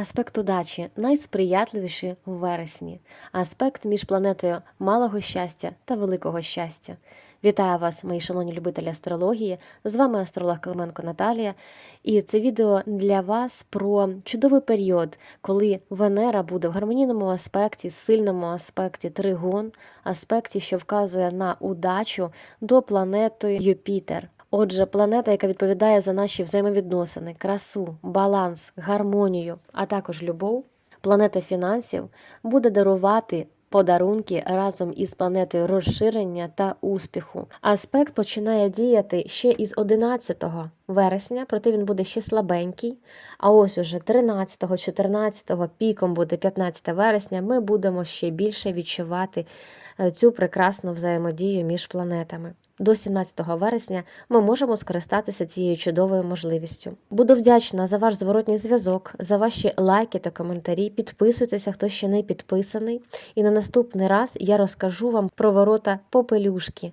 Аспект удачі найсприятливіший в вересні, аспект між планетою малого щастя та великого щастя. Вітаю вас, мої шановні любителі астрології. З вами астролог Клименко Наталія. І це відео для вас про чудовий період, коли Венера буде в гармонійному аспекті, сильному аспекті тригон, аспекті, що вказує на удачу до планети Юпітер. Отже, планета, яка відповідає за наші взаємовідносини, красу, баланс, гармонію, а також любов, планета фінансів буде дарувати подарунки разом із планетою розширення та успіху. Аспект починає діяти ще із 11 вересня, проте він буде ще слабенький. А ось уже 13-14 піком буде 15 вересня. Ми будемо ще більше відчувати е, цю прекрасну взаємодію між планетами. До 17 вересня ми можемо скористатися цією чудовою можливістю. Буду вдячна за ваш зворотній зв'язок, за ваші лайки та коментарі. Підписуйтеся, хто ще не підписаний. І на наступний раз я розкажу вам про ворота попелюшки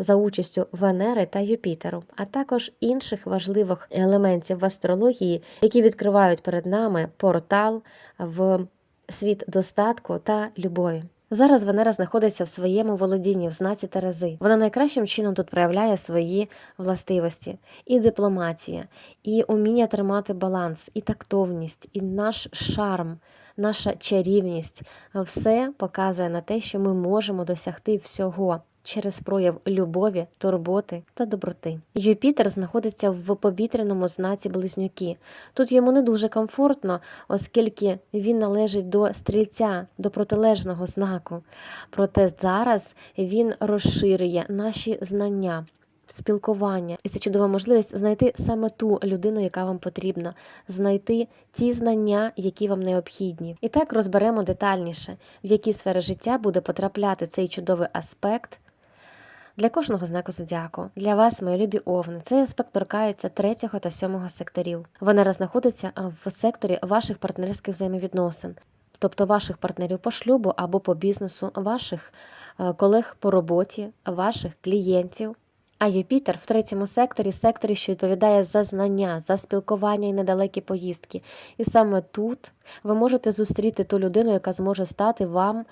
за участю Венери та Юпітеру, а також інших важливих елементів в астрології, які відкривають перед нами портал в світ достатку та любові. Зараз Венера знаходиться в своєму володінні в знаці Терези. Вона найкращим чином тут проявляє свої властивості, і дипломатія, і уміння тримати баланс, і тактовність, і наш шарм, наша чарівність все показує на те, що ми можемо досягти всього. Через прояв любові, турботи та доброти. Юпітер знаходиться в повітряному знаці близнюки. Тут йому не дуже комфортно, оскільки він належить до стрільця, до протилежного знаку. Проте зараз він розширює наші знання. Спілкування, і це чудова можливість знайти саме ту людину, яка вам потрібна, знайти ті знання, які вам необхідні. І так розберемо детальніше, в які сфери життя буде потрапляти цей чудовий аспект для кожного знаку зодіаку. Для вас, мої любі овни, цей аспект торкається третього та сьомого секторів. Венера знаходиться в секторі ваших партнерських взаємовідносин, тобто ваших партнерів по шлюбу або по бізнесу, ваших е, колег по роботі, ваших клієнтів. А Юпітер в третьому секторі секторі, що відповідає за знання, за спілкування і недалекі поїздки. І саме тут ви можете зустріти ту людину, яка зможе стати вам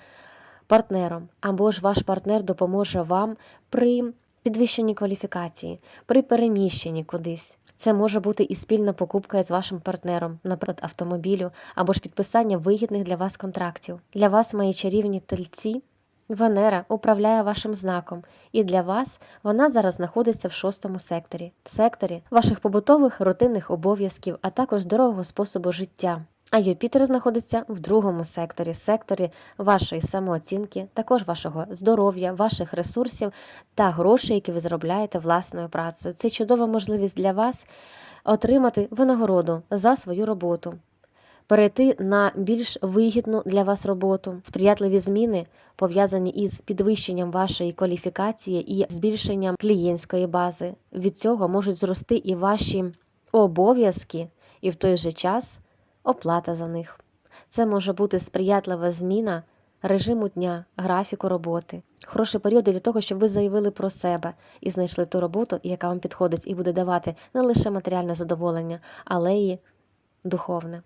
партнером, або ж ваш партнер допоможе вам при підвищенні кваліфікації, при переміщенні кудись. Це може бути і спільна покупка з вашим партнером, наприклад, автомобілю, або ж підписання вигідних для вас контрактів. Для вас, мої чарівні тельці. Венера управляє вашим знаком, і для вас вона зараз знаходиться в шостому секторі, секторі ваших побутових рутинних обов'язків, а також здорового способу життя. А Юпітер знаходиться в другому секторі, секторі вашої самооцінки, також вашого здоров'я, ваших ресурсів та грошей, які ви заробляєте власною працею. Це чудова можливість для вас отримати винагороду за свою роботу, перейти на більш вигідну для вас роботу, сприятливі зміни пов'язані із підвищенням вашої кваліфікації і збільшенням клієнтської бази. Від цього можуть зрости і ваші обов'язки, і в той же час оплата за них. Це може бути сприятлива зміна режиму дня, графіку роботи, хороший період для того, щоб ви заявили про себе і знайшли ту роботу, яка вам підходить, і буде давати не лише матеріальне задоволення, але й духовне.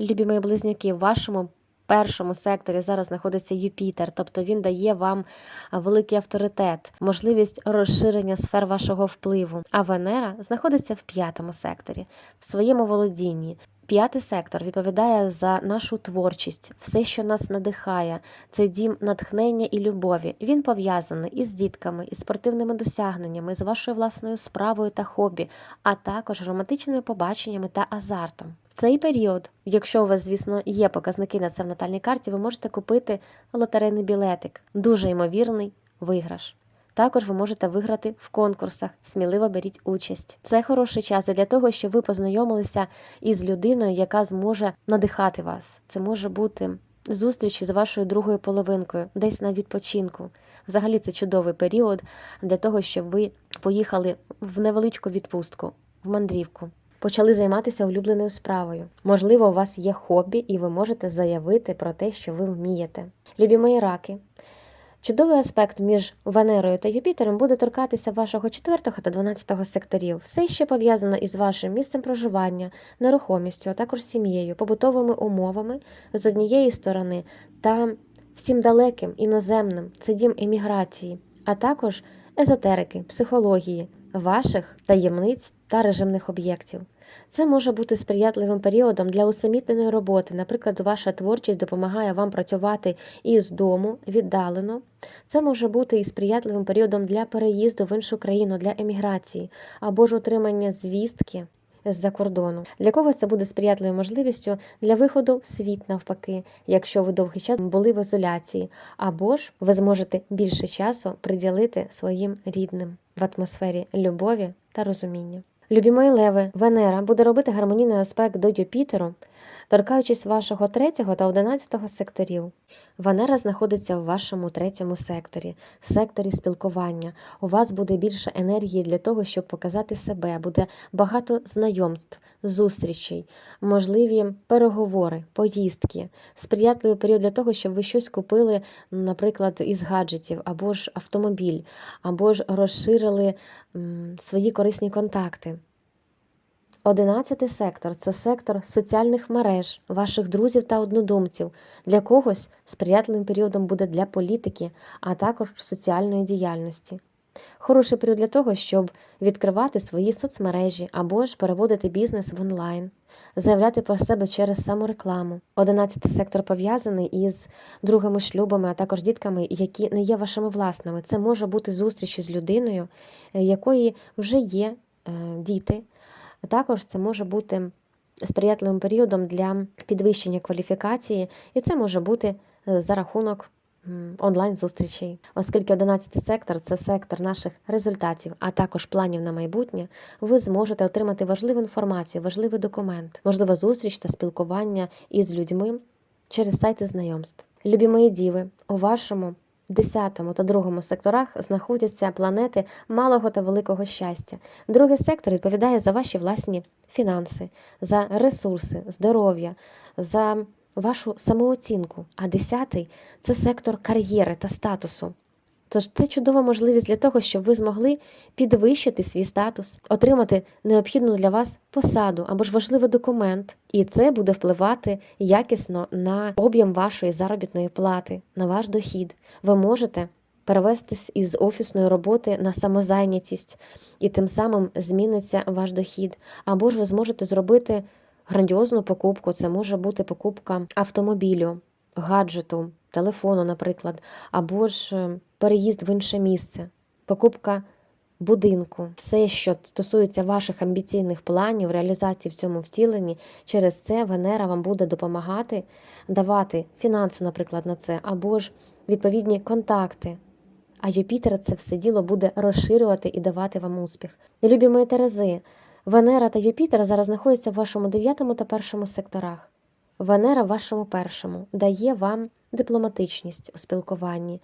Любі мої близнюки, в вашому першому секторі зараз знаходиться Юпітер, тобто він дає вам великий авторитет, можливість розширення сфер вашого впливу. А Венера знаходиться в п'ятому секторі, в своєму володінні. П'ятий сектор відповідає за нашу творчість, все, що нас надихає, це дім натхнення і любові. Він пов'язаний із дітками, із спортивними досягненнями, з вашою власною справою та хобі, а також романтичними побаченнями та азартом. В цей період, якщо у вас, звісно, є показники на це в натальній карті, ви можете купити лотерейний білетик, дуже ймовірний виграш. Також ви можете виграти в конкурсах, сміливо беріть участь. Це хороший час для того, щоб ви познайомилися із людиною, яка зможе надихати вас. Це може бути зустріч з вашою другою половинкою, десь на відпочинку. Взагалі це чудовий період для того, щоб ви поїхали в невеличку відпустку, в мандрівку. Почали займатися улюбленою справою. Можливо, у вас є хобі, і ви можете заявити про те, що ви вмієте. Любі мої раки. Чудовий аспект між Венерою та Юпітером буде торкатися вашого 4 та 12 секторів. Все ще пов'язано із вашим місцем проживання, нерухомістю, а також сім'єю, побутовими умовами з однієї сторони та всім далеким іноземним це дім еміграції, а також езотерики, психології, ваших таємниць та режимних об'єктів. Це може бути сприятливим періодом для усамітненої роботи. Наприклад, ваша творчість допомагає вам працювати із дому віддалено. Це може бути і сприятливим періодом для переїзду в іншу країну, для еміграції або ж отримання звістки з-за кордону. Для когось це буде сприятливою можливістю для виходу в світ навпаки, якщо ви довгий час були в ізоляції, або ж ви зможете більше часу приділити своїм рідним в атмосфері любові та розуміння. Любі леви, Венера буде робити гармонійний аспект до Юпітеру, торкаючись вашого третього та одинадцятого секторів. Венера знаходиться в вашому третьому секторі, секторі спілкування. У вас буде більше енергії для того, щоб показати себе, буде багато знайомств, зустрічей, можливі переговори, поїздки, сприятливий період для того, щоб ви щось купили, наприклад, із гаджетів, або ж автомобіль, або ж розширили свої корисні контакти. Одинадцятий сектор це сектор соціальних мереж, ваших друзів та однодумців. Для когось сприятливим періодом буде для політики, а також соціальної діяльності. Хороший період для того, щоб відкривати свої соцмережі або ж переводити бізнес в онлайн, заявляти про себе через саморекламу. Одинадцятий сектор пов'язаний із другими шлюбами, а також дітками, які не є вашими власними. Це може бути зустріч із людиною, е, якої вже є е, діти. Також це може бути сприятливим періодом для підвищення кваліфікації, і це може бути е, за рахунок онлайн-зустрічей. Оскільки 11 сектор це сектор наших результатів, а також планів на майбутнє, ви зможете отримати важливу інформацію, важливий документ, можлива зустріч та спілкування із людьми через сайти знайомств. Любі мої діви, у вашому 10 та 2 секторах знаходяться планети малого та великого щастя. Другий сектор відповідає за ваші власні фінанси, за ресурси, здоров'я, за вашу самооцінку. А 10 це сектор кар'єри та статусу. Тож це чудова можливість для того, щоб ви змогли підвищити свій статус, отримати необхідну для вас посаду або ж важливий документ, і це буде впливати якісно на об'єм вашої заробітної плати, на ваш дохід. Ви можете перевестись із офісної роботи на самозайнятість, і тим самим зміниться ваш дохід. Або ж ви зможете зробити грандіозну покупку. Це може бути покупка автомобілю, гаджету, телефону, наприклад, або ж е, переїзд в інше місце, покупка будинку, все, що стосується ваших амбіційних планів, реалізації в цьому втіленні, через це Венера вам буде допомагати давати фінанси, наприклад, на це, або ж відповідні контакти. А Юпітер це все діло буде розширювати і давати вам успіх. Любі мої Терези, Венера та Юпітер зараз знаходяться в вашому 9 та першому секторах. Венера в вашому першому дає вам дипломатичність у спілкуванні,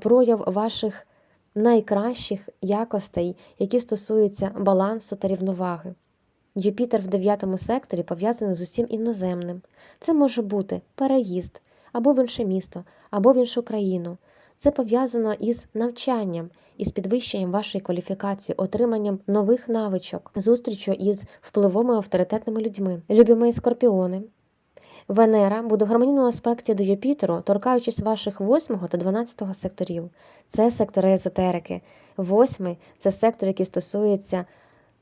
прояв ваших найкращих якостей, які стосуються балансу та рівноваги. Юпітер в дев'ятому секторі пов'язаний з усім іноземним. Це може бути переїзд або в інше місто, або в іншу країну. Це пов'язано із навчанням, із підвищенням вашої кваліфікації, отриманням нових навичок, зустрічю із впливовими авторитетними людьми. Любі мої скорпіони. Венера буде в гармонійному аспекті до Юпітеру, торкаючись ваших 8 та 12 секторів. Це сектори езотерики. Восьмий це сектор, який стосується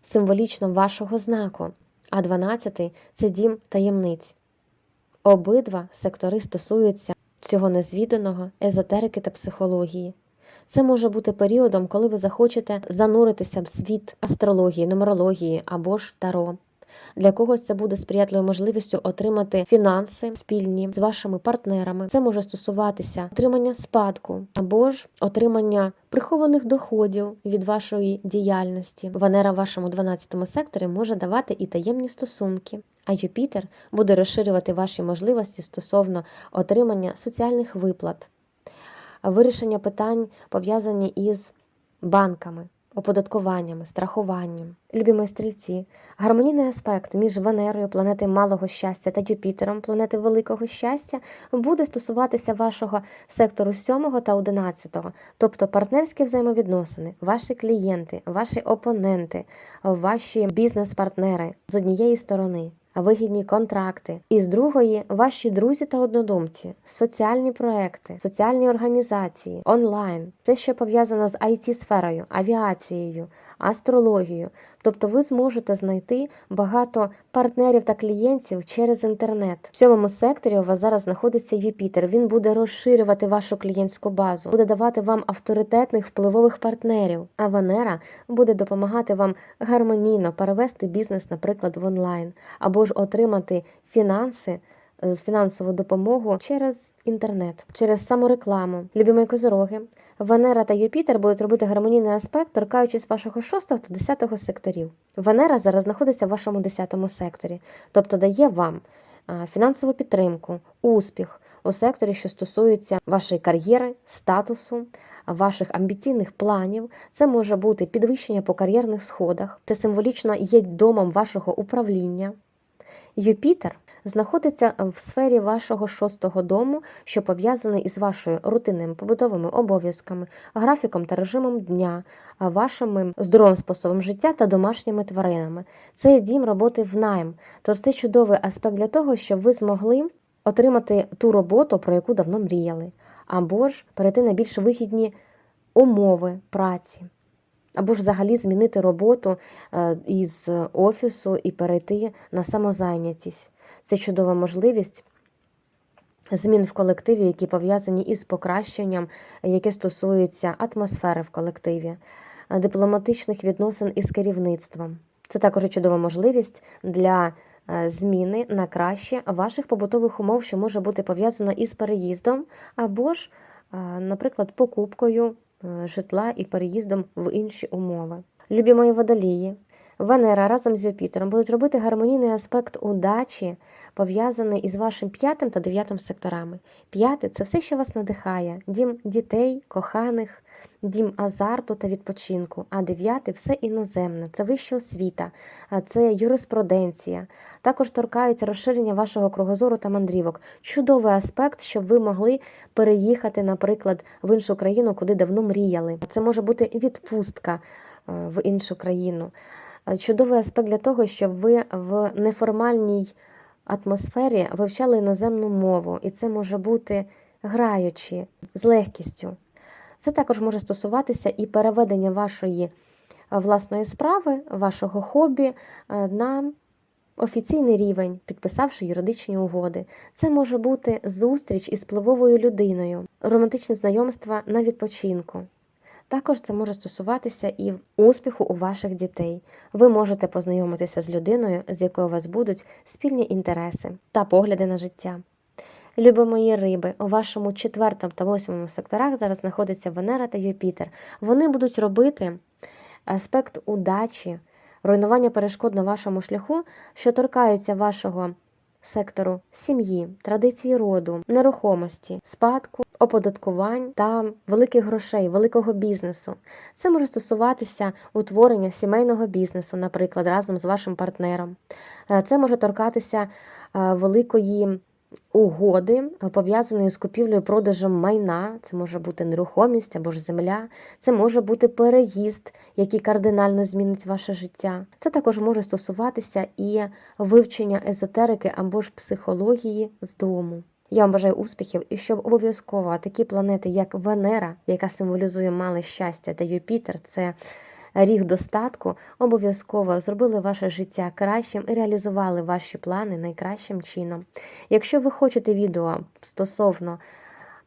символічно вашого знаку, а 12 це дім таємниць. Обидва сектори стосуються всього незвіданого, езотерики та психології. Це може бути періодом, коли ви захочете зануритися в світ астрології, нумерології або ж таро. Для когось це буде сприятливою можливістю отримати фінанси спільні з вашими партнерами. Це може стосуватися отримання спадку або ж отримання прихованих доходів від вашої діяльності. Венера в вашому 12 секторі може давати і таємні стосунки. А Юпітер буде розширювати ваші можливості стосовно отримання соціальних виплат, вирішення питань пов'язані із банками, оподаткуванням, страхуванням. Любі стрільці, гармонійний аспект між Венерою, планети малого щастя та Юпітером, планети великого щастя, буде стосуватися вашого сектору 7 та 11, тобто партнерські взаємовідносини, ваші клієнти, ваші опоненти, ваші бізнес-партнери з однієї сторони. Вигідні контракти, і з другої ваші друзі та однодумці, соціальні проекти, соціальні організації, онлайн, це що пов'язано з it сферою авіацією, астрологією. Тобто ви зможете знайти багато партнерів та клієнтів через інтернет. В сьомому секторі у вас зараз знаходиться Юпітер. Він буде розширювати вашу клієнтську базу, буде давати вам авторитетних впливових партнерів. А Венера буде допомагати вам гармонійно перевести бізнес, наприклад, в онлайн, або ж отримати фінанси. з Фінансову допомогу через інтернет, через саморекламу. Любі мої козороги, Венера та Юпітер будуть робити гармонійний аспект, торкаючись вашого 6 та 10 секторів. Венера зараз знаходиться в вашому 10 секторі, тобто дає вам фінансову підтримку, успіх у секторі, що стосується вашої кар'єри, статусу, ваших амбіційних планів. Це може бути підвищення по кар'єрних сходах, це символічно є домом вашого управління. Юпітер знаходиться в сфері вашого шостого дому, що пов'язаний із вашою рутинними побутовими обов'язками, графіком та режимом дня, вашим здоровим способом життя та домашніми тваринами. Це дім роботи в найм. Тож це чудовий аспект для того, щоб ви змогли отримати ту роботу, про яку давно мріяли, або ж перейти на більш вигідні умови праці або ж взагалі змінити роботу е, із офісу і перейти на самозайнятість. Це чудова можливість. Змін в колективі, які пов'язані із покращенням, яке стосується атмосфери в колективі, е, дипломатичних відносин із керівництвом. Це також чудова можливість для е, зміни на краще ваших побутових умов, що може бути пов'язана із переїздом, або ж, наприклад, покупкою житла і переїздом в інші умови. Любі мої водолії, Венера разом з Юпітером будуть робити гармонійний аспект удачі, пов'язаний із вашим п'ятим та дев'ятим секторами. П'яте це все, що вас надихає: дім дітей, коханих, дім азарту та відпочинку. А дев'яте все іноземне, це вища освіта, це юриспруденція. Також торкається розширення вашого кругозору та мандрівок. Чудовий аспект, щоб ви могли переїхати, наприклад, в іншу країну, куди давно мріяли. Це може бути відпустка е, в іншу країну. Е, чудовий аспект для того, щоб ви в неформальній атмосфері вивчали іноземну мову, і це може бути граючи з легкістю. Це також може стосуватися і переведення вашої е, власної справи, вашого хобі е, на офіційний рівень, підписавши юридичні угоди. Це може бути зустріч із впливовою людиною, романтичне знайомство на відпочинку. Також це може стосуватися і успіху у ваших дітей. Ви можете познайомитися з людиною, з якою у вас будуть спільні інтереси та погляди на життя. Любі мої риби, у вашому четвертому та восьмому секторах зараз знаходиться Венера та Юпітер. Вони будуть робити аспект удачі, руйнування перешкод на вашому шляху, що торкаються вашого сектору сім'ї, традиції роду, нерухомості, спадку, оподаткувань та великих грошей, великого бізнесу. Це може стосуватися утворення сімейного бізнесу, наприклад, разом з вашим партнером. Е, це може торкатися е, великої угоди, пов'язаної з купівлею продажем майна, це може бути нерухомість або ж земля, це може бути переїзд, який кардинально змінить ваше життя. Це також може стосуватися і вивчення езотерики або ж психології з дому. Я вам бажаю успіхів і щоб обов'язково такі планети, як Венера, яка символізує мале щастя, та Юпітер, це ріг достатку, обов'язково зробили ваше життя кращим і реалізували ваші плани найкращим чином. Якщо ви хочете відео стосовно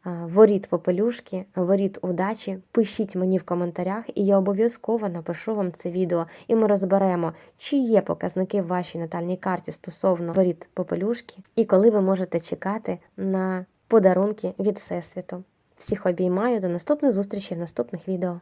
воріт попелюшки, воріт удачі, пишіть мені в коментарях, і я обов'язково напишу вам це відео, і ми розберемо, чи є показники в вашій натальній карті стосовно воріт попелюшки, і коли ви можете чекати на подарунки від Всесвіту. Всіх обіймаю до наступних зустрічей в наступних відео.